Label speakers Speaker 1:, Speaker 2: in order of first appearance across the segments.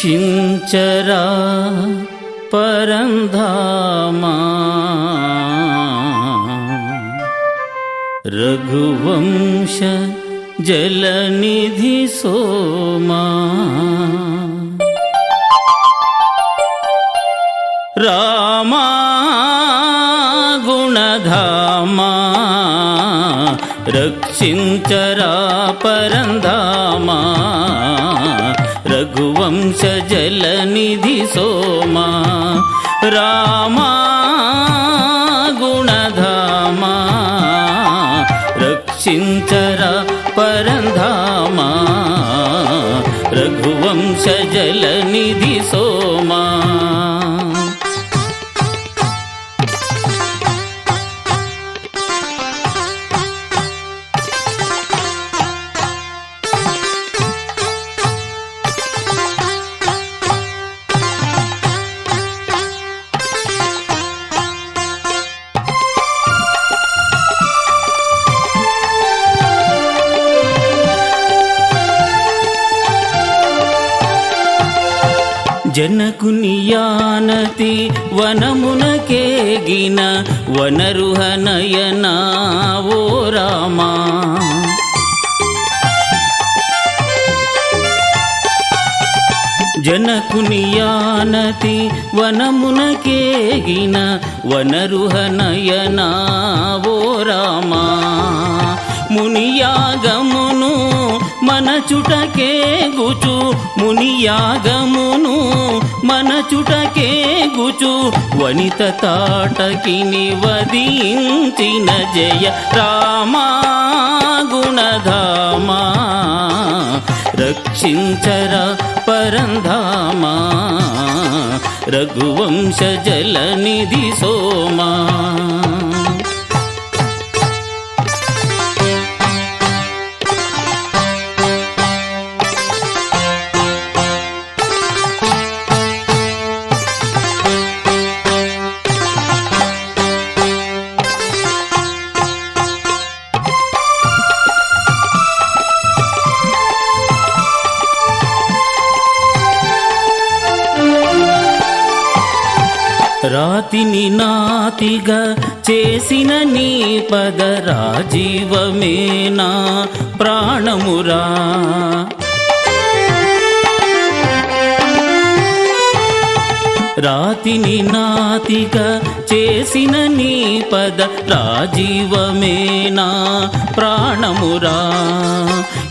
Speaker 1: రక్షించరా పరంధామా రఘువంశ జలనిధి సోమా రామా గుణధామా రక్షించరా పరంధామా రఘువంశ జలనిధి సోమా రామా గుణధామా రక్షించరా పరంధామా రఘువంశ జనకునియానతి వనమునకేగిన వనరుహనయనా ఓ రామా జనకునియానతి వనమునకేగిన వనరుహనయనా ఓ రామా మునియాగమును మనచుటకే గుచు మునియాగమును మనచుటకే గుచు. వనిత తాటకి నివదించిన జయ రామా గుణధామా. రక్షించర పరంధామా. రఘువంశ జలనిధి సోమా. రాతిని నాతిగా చేసిన నీ పద రాజీవమేనా ప్రాణమురా. రాతిని నాతిగా చేసిన నీ పద రాజీవమేనా ప్రాణమురా.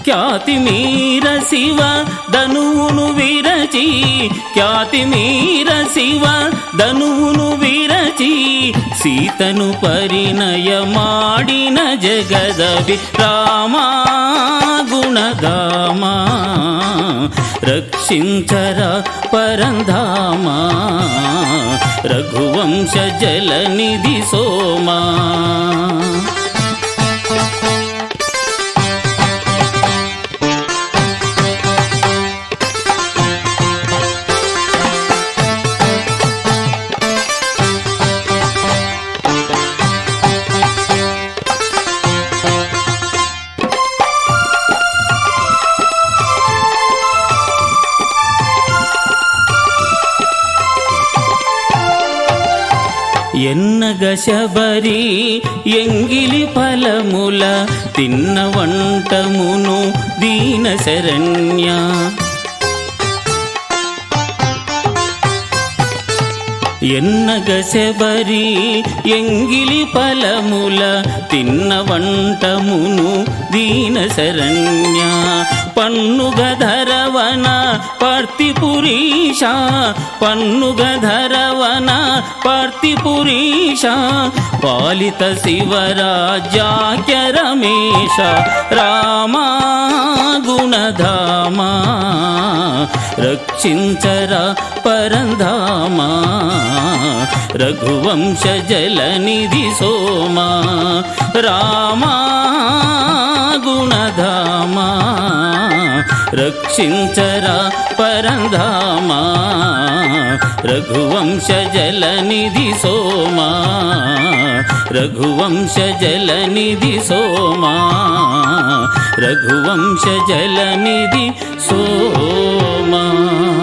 Speaker 1: ఖ్యాతి మీర శివ ధనువును వీర ఖ్యాతి మీర శివ ధనువును విరచి సీతను పరిణయమాడిన జగదవి రామా గుణధామా రక్షించర పరంధామా. రఘువంశ జలనిధి సోమా. ఎన్నగ శబరి ఎంగిలి ఫలముల తిన్న వంటమును దీన శరణ్య ఎన్నగ శబరి ఎంగిలి ఫలముల తిన్న వంటమును దీన శరణ్య పన్నుగ ధరవన పర్తిపురీష పన్నుగ ధరవన పార్థిపురీష పాలిత శివరాజ్యాఖ్య రమేష రామా గుణధామా రక్షించరా పరంధామా రఘువంశ జలనిధి సోమా రామా గుణధామా రక్షించరా పరంధామా? రఘువంశ జలనిధి సోమా? రఘువంశ జలనిధి సోమా? రఘువంశ జలనిధి సోమా?